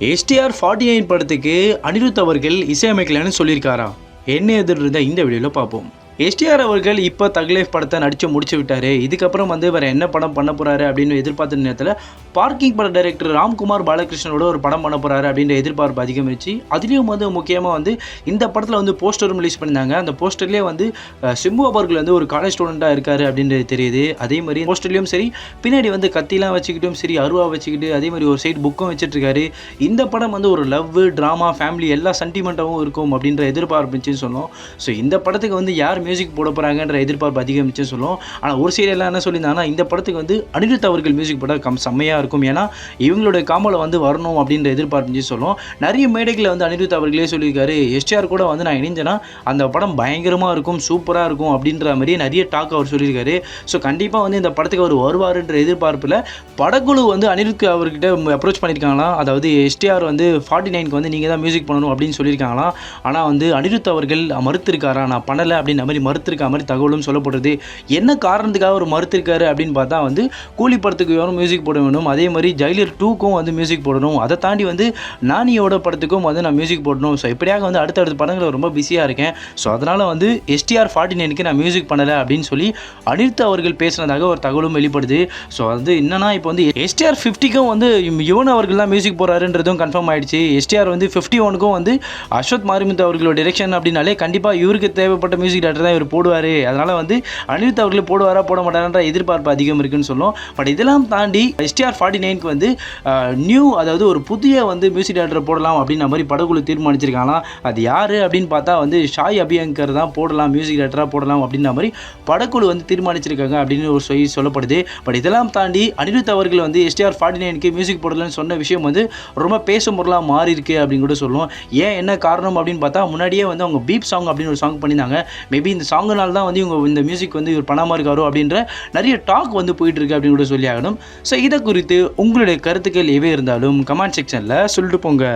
STR forty nine படத்துக்கு அனிருத் அவர்கள் இசையமைக்கலன்னு சொல்லியிருக்காரா? என்ன எதிர்ந்த இந்த வீடியோவில் பார்ப்போம். எஸ்டிஆர் அவர்கள் இப்போ தக்லைஃப் படத்தை நடித்து முடிச்சு விட்டார். இதுக்கப்புறம் வந்து வேறு என்ன படம் பண்ண போகிறாரு அப்படின்னு எதிர்பார்த்த நேரத்தில் பார்க்கிங் பட டைரக்டர் ராம்குமார் பாலகிருஷ்ணனோட ஒரு படம் பண்ண போகிறாரு அப்படின்ற எதிர்பார்ப்பு அதிகமிச்சு அதுலேயும் வந்து முக்கியமாக வந்து இந்த படத்தில் வந்து போஸ்டரும் ரிலீஸ் பண்ணாங்க அந்த போஸ்டர்லேயே வந்து சிம்பு அவர்கள் வந்து ஒரு காலேஜ் ஸ்டூடெண்ட்டாக இருக்காரு அப்படின்றது தெரியுது. அதே மாதிரி போஸ்டர்லேயும் சரி பின்னாடி வந்து கத்திலாம் வச்சுக்கிட்டும் சரி அருவா வச்சுக்கிட்டு அதே மாதிரி ஒரு சைடு புக்கும் வச்சுட்ருக்காரு. இந்த படம் வந்து ஒரு லவ் ட்ராமா ஃபேமிலி எல்லா சென்டிமெண்ட்டாகவும் இருக்கும் அப்படின்ற எதிர்பார்ப்புச்சுன்னு சொன்னோம் ஸோ இந்த படத்துக்கு வந்து யார் மியூசிக் போட போகிறாங்கன்ற எதிர்பார்ப்பு அதிகமிச்சுன்னு சொல்லும் ஆனால் ஒரு சைடு என்ன சொல்லியிருந்தாங்கன்னா இந்த படத்துக்கு வந்து அனிருத் அவர்கள் மியூசிக் போட்டால் கம் செம்மையாக இருக்கும். ஏன்னா இவங்களுடைய காமலை வந்து வரணும் அப்படின்ற எதிர்பார்ப்பு சொல்லுவோம். சொல்லும் நிறைய மேடைகளில் வந்து அனிருத் அவர்களே சொல்லியிருக்காரு எஸ்டிஆர் கூட வந்து நான் இணைஞ்சேன்னா அந்த படம் பயங்கரமாக இருக்கும் சூப்பராக இருக்கும் அப்படின்ற மாதிரி நிறைய டாக் அவர் சொல்லியிருக்காரு. ஸோ கண்டிப்பாக வந்து இந்த படத்துக்கு அவர் வருவாருன்ற எதிர்பார்ப்பில் படக்குழு வந்து அனிருத் அவர்கிட்ட அப்ரோச் பண்ணியிருக்காங்களாம். அதாவது எஸ்டிஆர் வந்து ஃபார்ட்டி நைனுக்கு வந்து நீங்கள் தான் மியூசிக் பண்ணணும் அப்படின்னு சொல்லியிருக்காங்களாம். ஆனால் வந்து அனிருத் அவர்கள் மறுத்திருக்காரா? நான் பண்ணலை அப்படின்ற மாதிரி மறுத்திருக்க மாதிரி தகவலும் சொல்லப்படுது என்ன காரணத்துக்காக அவர் மறுத்திருக்காரு அப்படின்னு பார்த்தா வந்து கூலி படத்துக்கு வேணும் மியூசிக் போட வேணும். அதே மாதிரி ஜெயிலர் டூக்கும் வந்து மியூசிக் போடணும். அதை தாண்டி வந்து நானியோட படத்துக்கும் வந்து நான் மியூசிக் போடணும். ஸோ இப்படியாக வந்து அடுத்தடுத்த படங்கள் ரொம்ப பிஸியாக இருக்கேன். ஸோ அதனால் வந்து எஸ்டிஆர் ஃபார்ட்டி நைனுக்கு நான் மியூசிக் பண்ணலை அப்படின்னு சொல்லி அனிர்த் அவர்கள் பேசினதாக ஒரு தகவலும் வெளிப்படுது. ஸோ வந்து என்னன்னா இப்போ வந்து எஸ்டிஆர் ஃபிஃப்டிக்கும் வந்து யுவன் அவர்கள் தான் மியூசிக் போகிறாருன்றதும் கன்ஃபார்ம் ஆயிடுச்சு. எஸ்டிஆர் வந்து ஃபிஃப்டி ஒனுக்கும் வந்து அஸ்வத் மாரிமுத்து அவர்களோட டிரெக்ஷன் அப்படின்னாலே கண்டிப்பாக இவருக்கு தேவைப்பட்ட மியூசிக் டேரக்டர் தான் இவர் போடுவார். அதனால் வந்து அனிருத் அவர்கள் போடுவாரா போட மாட்டாரான்ற எதிர்பார்ப்பு அதிகம் இருக்குன்னு சொல்லும். பட் இதெல்லாம் தாண்டி எஸ்டிஆர் ஃபார்ட்டி நைனுக்கு வந்து நியூ அதாவது ஒரு புதிய வந்து மியூசிக் டேரக்டர் போடலாம் அப்படின்ற மாதிரி படக்குழு தீர்மானிச்சிருக்காங்களாம். அது யார் அப்படின்னு பார்த்தா வந்து ஷாய் அபியங்கர் தான் போடலாம் மியூசிக் டேரக்டராக போடலாம் அப்படின்ற மாதிரி படக்குழு வந்து தீர்மானிச்சிருக்காங்க அப்படின்னு ஒரு சொல்லி சொல்லப்படுது. பட் இதெல்லாம் தாண்டி அனிருத் அவர்கள் வந்து எஸ்டிஆர் ஃபார்ட்டி நைனுக்கு மியூசிக் போடலன்னு சொன்ன விஷயம் வந்து ரொம்ப பேசும் பொருளாக மாறி இருக்கு அப்படின்னு கூட சொல்லுவோம். ஏன் என்ன காரணம் அப்படின்னு பார்த்தா முன்னாடியே வந்து அவங்க பீப் சாங் அப்படின்னு ஒரு சாங் பண்ணியிருந்தாங்க. மேபி இந்த சாங்குனால தான் வந்து இவங்க இந்த மியூசிக் வந்து இவர் பண்ணாமல் இருக்காரோ அப்படின்ற நிறைய டாக் வந்து போயிட்டுருக்கு அப்படின்னு கூட சொல்லி ஆகணும். ஸோ இதை குறித்து உங்களுடைய கருத்துக்கள் எவே இருந்தாலும் கமெண்ட் செக்ஷனில் சொல்லிட்டு போங்க.